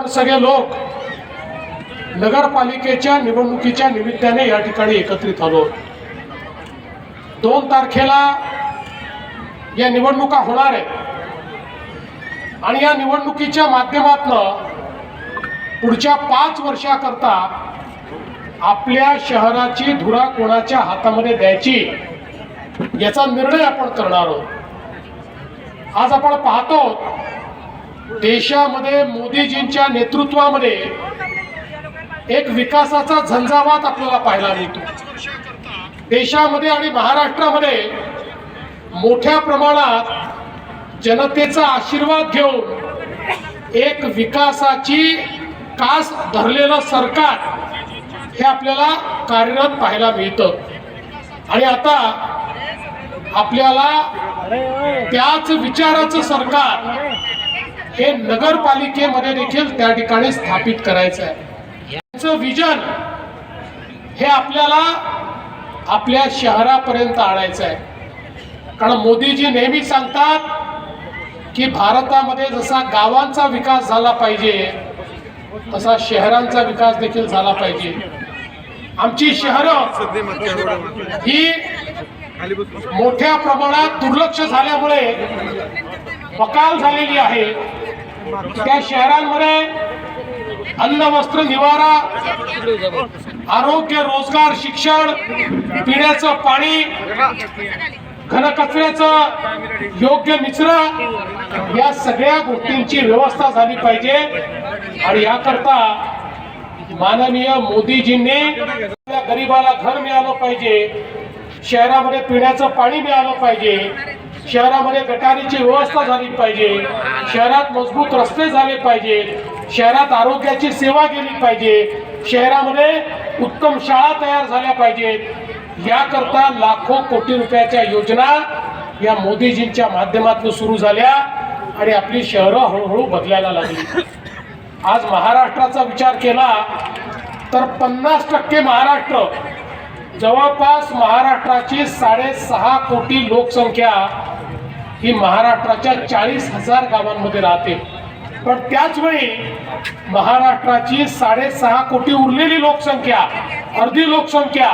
तर सगळे लोक नगरपालिकेच्या निवडणुकीच्या निमित्ताने या ठिकाणी एकत्रित आलो. दोन तारखेला या निवडणुका होणार आहेत. आणि या निवडणुकीच्या माध्यमातनं पुढच्या पाच वर्षाकरता आपल्या शहराची धुरा कोणाच्या हातामध्ये द्यायची याचा निर्णय आपण करणार आहोत. आज आपण पाहतो देशामध्ये मोदीजींच्या नेतृत्वामध्ये एक विकासाचा झंझावात आपल्याला पाहायला मिळतो. देशामध्ये आणि महाराष्ट्रामध्ये मोठ्या प्रमाणात जनतेचा आशीर्वाद घेऊन एक विकासाची कास धरलेलं सरकार हे आपल्याला कार्यरत पाहायला मिळतं. आणि आता आपल्याला त्याच विचाराचं सरकार हे नगरपालिकेमध्ये देखील त्या ठिकाणी स्थापित करायचं आहे. याचं विजन हे आपल्याला आपल्या शहरापर्यंत आणायचं आहे. कारण मोदीजी नेहमी सांगतात की भारतामध्ये जसा गावांचा विकास झाला पाहिजे तसा शहरांचा विकास देखील झाला पाहिजे. आमची शहरं ही मोठ्या प्रमाणात दुर्लक्ष झाल्यामुळे बकाल झालेली आहे. त्या शहरांमध्ये अन्न वस्त्र निवारा आरोग्य रोजगार शिक्षण पिण्याचं पाणी घनकचऱ्याचं योग्य निचरा या सगळ्या गोष्टींची व्यवस्था झाली पाहिजे. आणि याकरता माननीय मोदीजींनी गरीबाला गरिबाला घर मिळालं पाहिजे शहरामध्ये पिण्याचं पाणी मिळालं पाहिजे. शहरामध्ये गटारीची व्यवस्था झाली पाहिजे. शहरात मजबूत रस्ते झाले पाहिजे. शहरात आरोग्याची सेवा गेली पाहिजे. शहरामध्ये उत्तम शाळा तयार झाल्या पाहिजेत. याकरता लाखो कोटी रुपयाच्या योजना या मोदीजींच्या माध्यमातून सुरू झाल्या आणि आपली शहरं हळूहळू बदलायला लागली. आज महाराष्ट्राचा विचार केला तर पन्नास टक्के महाराष्ट्र. जवळपास महाराष्ट्राची साडेसहा कोटी लोकसंख्या ही महाराष्ट्राच्या चाळीस हजार गावांमध्ये राहते. पण त्याच वेळी महाराष्ट्राची साडेसहा कोटी उरलेली लोकसंख्या अर्धी लोकसंख्या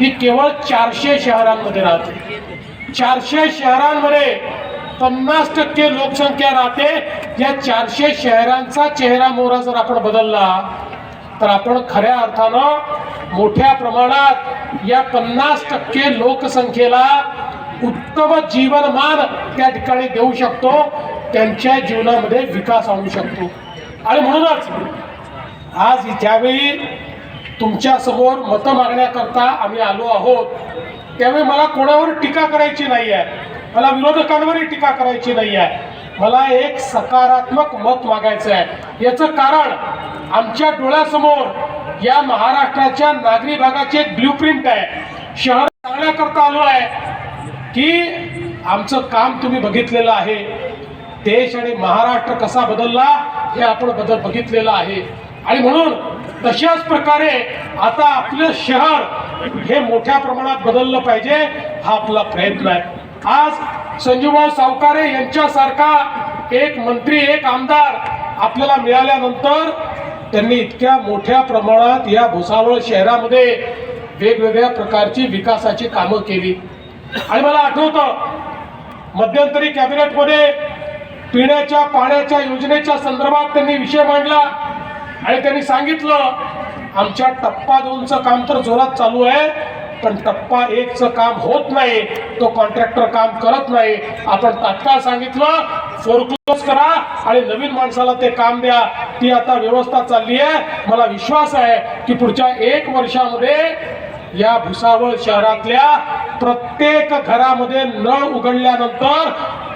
ही केवळ चारशे शहरांमध्ये राहते. चारशे शहरांमध्ये पन्नास टक्के लोकसंख्या राहते. या चारशे शहरांचा चेहरा मोहरा जर आपण बदलला तर आपण खऱ्या अर्थानं मोठ्या प्रमाणात या पन्नास टक्के लोकसंख्येला उत्तम जीवनमान त्या ठिकाणी देऊ शकतो त्यांच्या जीवनामध्ये विकास आणू शकतो. आणि म्हणूनच आज ज्यावेळी तुमच्यासमोर मतं मागण्याकरता आम्ही आलो आहोत त्यावेळी मला कोणावर टीका करायची नाही आहे. मला विरोधकांवरही टीका करायची नाही आहे. मला एक सकारात्मक मत मागायचं आहे. याचं कारण आमच्या डोळ्यासमोर या महाराष्ट्राच्या नागरी भागाचे एक ब्ल्यूप्रिंट आहे. शहर सांगण्याकरता आलो आहे. की आमचं काम तुम्ही बघितलेलं आहे. देश आणि महाराष्ट्र कसा बदलला हे आपण बदल बघितलेलं आहे. आणि म्हणून तशाच प्रकारे आता आपलं शहर हे मोठ्या प्रमाणात बदललं पाहिजे हा आपला प्रयत्न आहे. आज संजूभाऊ सावकारे यांच्यासारखा एक मंत्री एक आमदार आपल्याला मिळाल्यानंतर त्यांनी इतक्या मोठ्या प्रमाणात या भुसावळ शहरामध्ये वेगवेगळ्या प्रकारची विकासाची कामं केली. आणि मला आठवतं मध्यंतरी कॅबिनेटमध्ये पिण्याच्या पाण्याच्या योजनेच्या संदर्भात त्यांनी विषय मांडला आणि त्यांनी सांगितलं आमच्या टप्पा दोनचं काम तर जोरात चालू आहे पण टप्पा एकचं काम होत नाही तो कॉन्ट्रॅक्टर काम करत नाही. आपण तात्काळ सांगितलं फोरक्लोज करा आणि नवीन माणसाला ते काम द्या. ती आता व्यवस्था चालली आहे. मला विश्वास आहे की पुढच्या एक वर्षामध्ये या भुसावळ शहरातल्या प्रत्येक घरामध्ये नळ उघडल्यानंतर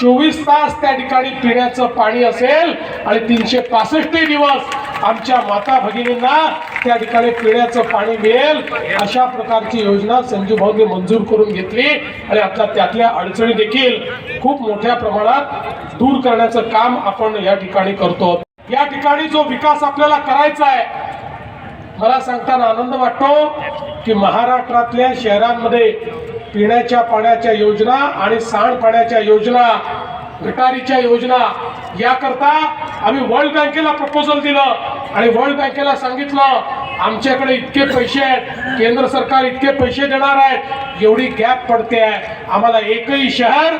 चोवीस तास त्या ठिकाणी पिण्याचं पाणी असेल आणि तीनशे पासष्ट दिवस आमच्या माता भगिनींना त्या ठिकाणी पिण्याचं पाणी मिळेल. अशा प्रकारची योजना संजू भाऊंनी मंजूर करून घेतली आणि आता त्यातल्या अडचणी देखील खूप मोठ्या प्रमाणात दूर करण्याचं काम आपण या ठिकाणी करतो. या ठिकाणी जो विकास आपल्याला करायचा आहे मला सांगताना आनंद वाटतो. की महाराष्ट्रातल्या शहरांमध्ये पिण्याच्या पाण्याच्या योजना आणि सांडपाण्याच्या योजना गटारीच्या योजना याकरता आम्ही वर्ल्ड बँकेला प्रपोजल दिलं आणि वर्ल्ड बँकेला सांगितलं आमच्याकडे इतके पैसे आहेत केंद्र सरकार इतके पैसे देणार आहेत एवढी गॅप पडते आहे. आम्हाला एकही शहर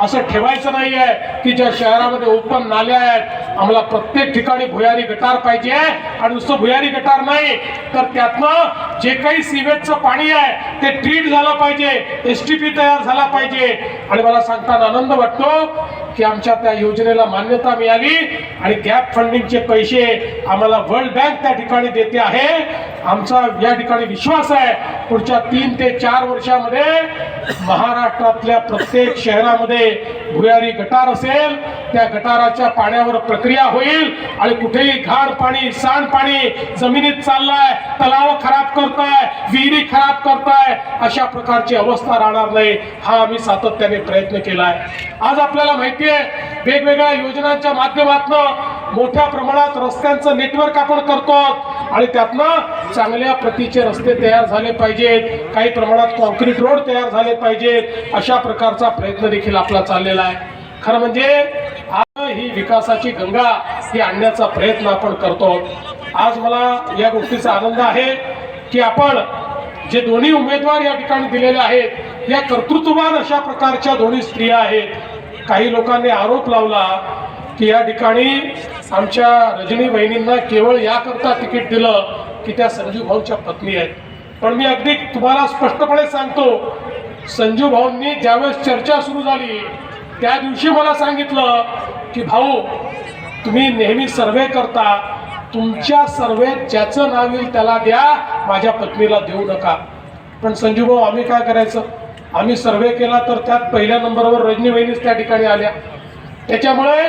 असं ठेवायचं नाही आहे की ज्या शहरामध्ये ओपन नाल्या आहेत आम्हाला प्रत्येक ठिकाणी भुयारी गटार पाहिजे आणि नुसतं भुयारी गटार नाही तर त्यातनं जे काही सिवेजचं पाणी आहे ते ट्रीट झालं पाहिजे एस टी पी तयार झाला पाहिजे. आणि मला सांगताना आनंद वाटतो की आमच्या त्या योजनेला मान्यता मिळाली आणि गॅप फंडिंगचे पैसे आम्हाला वर्ल्ड बँक त्या ठिकाणी देते आहे. आमचा या ठिकाणी विश्वास आहे पुढच्या तीन ते चार वर्षामध्ये महाराष्ट्रातल्या प्रत्येक शहरामध्ये भुयारी गटार असेल त्या गटाराच्या पाण्यावर प्रक्रिया होईल आणि कुठेही घाण पाणी सांडपाणी जमिनीत चाललाय तलाव खराब करताय विहिरी खराब करताय अशा प्रकारची अवस्था राहणार नाही. हा आम्ही सातत्याने प्रयत्न केलाय. आज आपल्याला माहिती आहे वेगवेगळ्या योजनांच्या माध्यमातून मोठ्या प्रमाणात रस्त्यांचं नेटवर्क आपण करतो आणि त्यातनं चांगल्या प्रतीचे रस्ते तयार झाले पाहिजेत काही प्रमाणात कॉन्क्रीट रोड तयार झाले पाहिजेत अशा प्रकारचा प्रयत्न देखील आपला चाललेला आहे. खरं म्हणजे आज ही विकासाची गंगा ही आणण्याचा प्रयत्न आपण करतो. आज मला या गोष्टीचा आनंद आहे की आपण जे दोन्ही उमेदवार या ठिकाणी दिलेले आहेत या कर्तृत्ववान अशा प्रकारच्या दोन्ही स्त्रिया आहेत. काही लोकांनी आरोप लावला की या ठिकाणी आमच्या रजनी बहिणींना केवळ याकरता तिकीट दिलं की त्या संजू भाऊच्या पत्नी आहेत. पण मी अगदी तुम्हाला स्पष्टपणे सांगतो संजू भाऊंनी ज्यावेळेस चर्चा सुरू झाली त्या दिवशी मला सांगितलं की भाऊ तुम्ही नेहमी सर्वे करता. तुमच्या सर्वेत ज्याचं नाव येईल त्याला द्या. माझ्या पत्नीला देऊ नका. पण संजू भाऊ आम्ही काय करायचं? आम्ही सर्वे केला तर त्यात पहिल्या नंबरवर रजनीवहिनीच त्या ठिकाणी आल्या. त्याच्यामुळे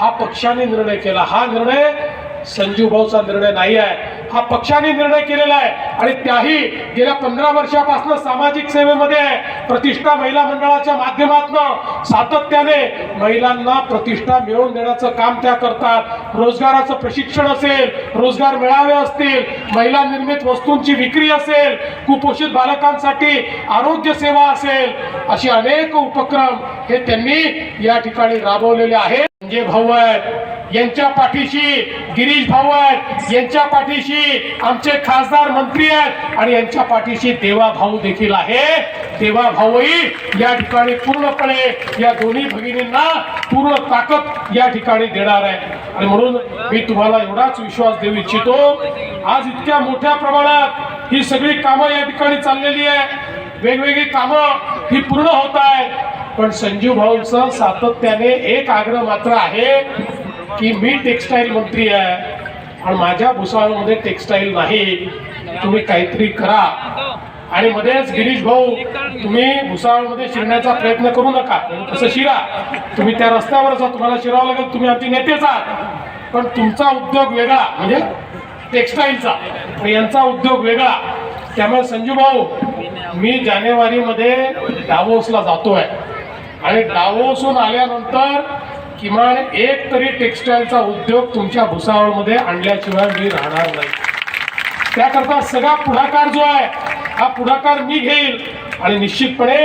हा पक्षाने निर्णय केला. हा निर्णय संजू भाऊचा निर्णय नाही आहे. हा पक्षाने निर्णय केलेला आहे. आणि त्याही गेल्या पंधरा वर्षापासून सामाजिक सेवेमध्ये आहे. प्रतिष्ठा महिला मंडळाच्या माध्यमातून सातत्याने महिलांना प्रतिष्ठा मिळवून देण्याचं काम त्या करतात. रोजगाराचं प्रशिक्षण असेल रोजगार मेळावे असतील महिला निर्मित वस्तूंची विक्री असेल कुपोषित बालकांसाठी आरोग्य सेवा असेल असे अनेक उपक्रम हे त्यांनी या ठिकाणी राबवलेले आहेत. म्हणजे भाऊ आहेत. यांच्या पाठीशी गिरीश भाऊ आहेत. यांच्या पाठीशी आमचे खासदार मंत्री आहेत. आणि यांच्या पाठीशी देवा भाऊ देखील आहे. देवा भाऊही या ठिकाणी पूर्णपणे या दोन्ही भगिनींना पूर्ण ताकद या ठिकाणी देणार आहे आणि म्हणून मी तुम्हाला एवढाच विश्वास देऊ इच्छितो. आज इतक्या मोठ्या प्रमाणात ही सगळी कामं या ठिकाणी चाललेली आहे. वेगवेगळी कामं ही पूर्ण होत आहेत. पण संजीव भाऊंचं सातत्याने एक आग्रह मात्र आहे. की मी टेक्स्टाईल मंत्री आहे आणि माझ्या भुसावळमध्ये टेक्स्टाईल नाही. तुम्ही काहीतरी करा. आणि मध्येच गिरीश भाऊ तुम्ही भुसावळमध्ये शिरण्याचा प्रयत्न करू नका. तसं शिरा. तुम्ही त्या रस्त्यावर जा तुम्हाला शिरावं लागेल तुम्ही आमचे नेतेच आहात पण तुमचा उद्योग वेगळा म्हणजे टेक्स्टाईलचा यांचा उद्योग वेगळा. त्यामुळे संजू भाऊ मी जानेवारीमध्ये डावोसला जातोय. आणि डावोसून आल्यानंतर किमान एक तरी टेक्स्टाईलचा उद्योग तुमच्या भुसावळमध्ये आणल्याशिवाय मी राहणार नाही. त्याकरता सगळा पुढाकार जो आहे हा पुढाकार मी घेईल. आणि निश्चितपणे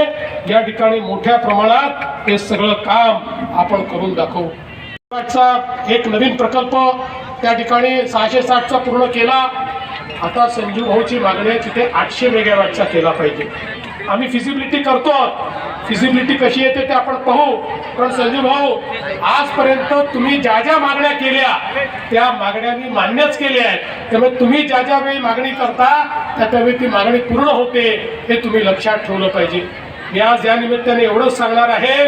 या ठिकाणी मोठ्या प्रमाणात हे सगळं काम आपण करून दाखवू. मेगावॅटचा एक नवीन प्रकल्प त्या ठिकाणी सहाशे साठचा पूर्ण केला. आता संजू भाऊची मागणी आहे तिथे आठशे मेगावॅटचा केला पाहिजे. आम्ही फिजिबिलिटी करतो फिजिबिलिटी कशी येते ते आपण पाहू. पण संजीव भाऊ आजपर्यंत तुम्ही ज्या ज्या मागण्या केल्या त्या मागण्यांनी मान्यच केल्या आहेत. त्यामुळे तुम्ही ज्या ज्या वेळी मागणी करता त्या त्यावेळी ती मागणी पूर्ण होते हे तुम्ही लक्षात ठेवलं पाहिजे. मी आज या निमित्ताने एवढंच सांगणार आहे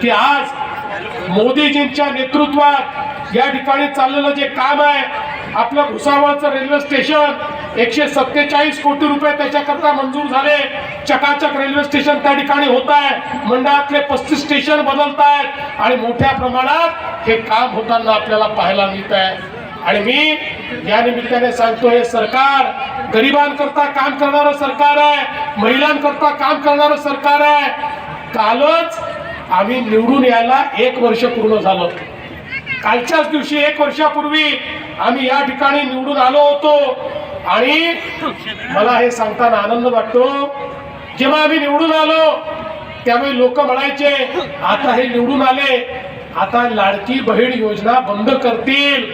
की आज मोदीजींच्या नेतृत्वात या ठिकाणी चाललेलं जे काम आहे आपलं भुसावळचं रेल्वे स्टेशन एकशे सत्तेचाळीस कोटी रुपये त्याच्याकरता मंजूर झाले. चकाचक रेल्वे स्टेशन त्या ठिकाणी होत आहे मंडळातले पस्तीस स्टेशन बदलत आहेत आणि मोठ्या प्रमाणात हे काम होताना आपल्याला पाहायला मिळत आहे आणि मी या निमित्ताने सांगतो हे सरकार गरिबांकरता काम करणारं सरकार आहे. महिलांकरता काम करणारं सरकार आहे. कालच आम्ही निवडून यायला एक वर्ष पूर्ण झालं. कालच्याच दिवशी एक वर्षापूर्वी आम्ही या ठिकाणी निवडून आलो होतो. आणि मला हे सांगताना आनंद वाटतो जेव्हा आम्ही निवडून आलो त्यावेळी लोक म्हणायचे आता हे निवडून आले आता लाडकी बहीण योजना बंद करतील.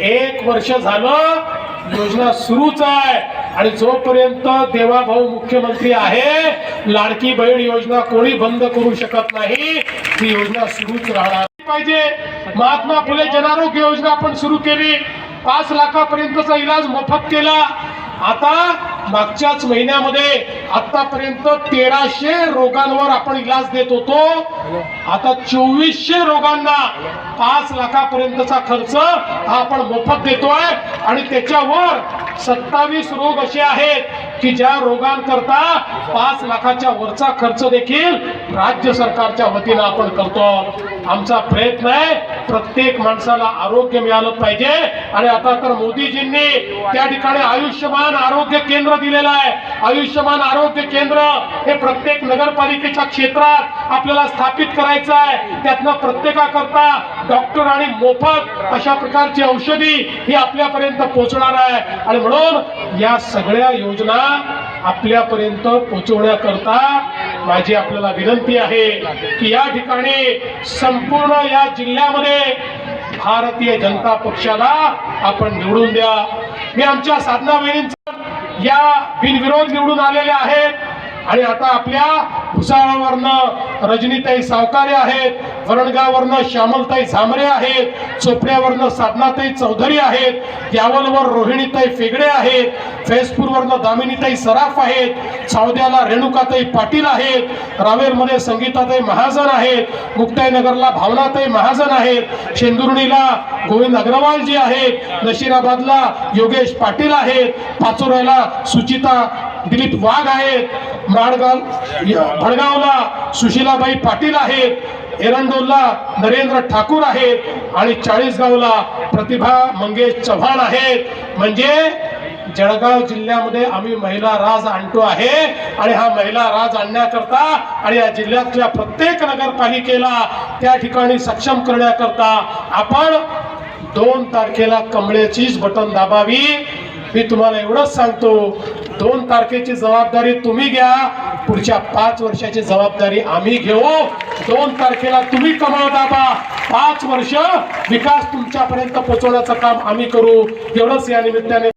एक वर्ष झालं योजना सुरूच आहे. आणि जोपर्यंत देवाभाऊ मुख्यमंत्री आहे लाडकी बहीण योजना कोणी बंद करू शकत नाही ती योजना सुरूच राहणार पाहिजे. महात्मा फुले जनारोग्य योजना आपण सुरू केली. पाच लाखापर्यंतचा इलाज मोफत केला. आता मागच्याच महिन्यामध्ये आतापर्यंत तेराशे रोगांवर आपण इलाज देत होतो. आता चोवीसशे रोगांना पाच लाखापर्यंतचा खर्च हा आपण मोफत देतोय. आणि त्याच्यावर सत्तावीस रोग असे आहेत की ज्या रोगांकरता पाच लाखाच्या वरचा खर्च देखील राज्य सरकारच्या वतीनं आपण करतो. आमचा प्रयत्न आहे प्रत्येक माणसाला आरोग्य मिळालं पाहिजे. आणि आता तर मोदीजींनी त्या ठिकाणी आयुष्यमान आरोग्य केंद्र दिलेला आहे. आयुष्यमान आरोग्य केंद्र हे प्रत्येक नगरपालिकेच्या क्षेत्रात आपल्याला स्थापित करायचं आहे. त्यातनं प्रत्येकाकरता डॉक्टर आणि मोफत अशा प्रकारची औषधी ही आपल्यापर्यंत पोहोचणार आहे. आणि म्हणून या सगळ्या योजना आपल्यापर्यंत पोहोचवण्याकरता माझी आपल्याला विनंती आहे की या ठिकाणी संपूर्ण या जिल्ह्यामध्ये भारतीय जनता पक्षाला आपण निवडून द्या. मी आमच्या साधना बहिणींचा या बिनविरोध निवडून आलेल्या आहेत. आणि आता आपल्या भुसावळवरनं रजनीताई सावकारे आहेत वरणगाववरनं श्यामलताई झामरे आहेत चोपड्यावरनं साधनाताई चौधरी आहेत यावलवर रोहिणीताई फेगडे आहेत फैजपूरवरनं दामिनीताई सराफ आहेत सावद्याला रेणुकाताई पाटील आहेत रावेरमध्ये संगीताताई महाजन आहेत मुक्ताईनगरला भावनाताई महाजन आहेत शेंदुर्णीला गोविंद अग्रवालजी आहेत नशिराबादला योगेश पाटील आहेत पाचोऱ्याला सुचिता दिलीप वाघ आहेत माडगाव भडगावला सुशीलाबाई पाटील आहेत एरंडोलला नरेंद्र ठाकूर आहेत आणि चाळीसगावला प्रतिभा मंगेश चव्हाण आहेत. म्हणजे जळगाव जिल्ह्यामध्ये आम्ही महिला राज आणतो आहे आणि हा महिला राज आणण्याकरता आणि या जिल्ह्यातल्या प्रत्येक नगरपालिकेला त्या ठिकाणी सक्षम करण्याकरता आपण दोन तारखेला कमळ्याचीच बटन दाबावी. मी तुम्हाला एवढंच सांगतो दोन तारखेची जबाबदारी तुम्ही घ्या. पुढच्या पाच वर्षाची जबाबदारी आम्ही घेऊ. दोन तारखेला तुम्ही कमळ दाबा. पाच वर्ष विकास तुमच्यापर्यंत पोहोचवण्याचं काम आम्ही करू. एवढंच या निमित्ताने.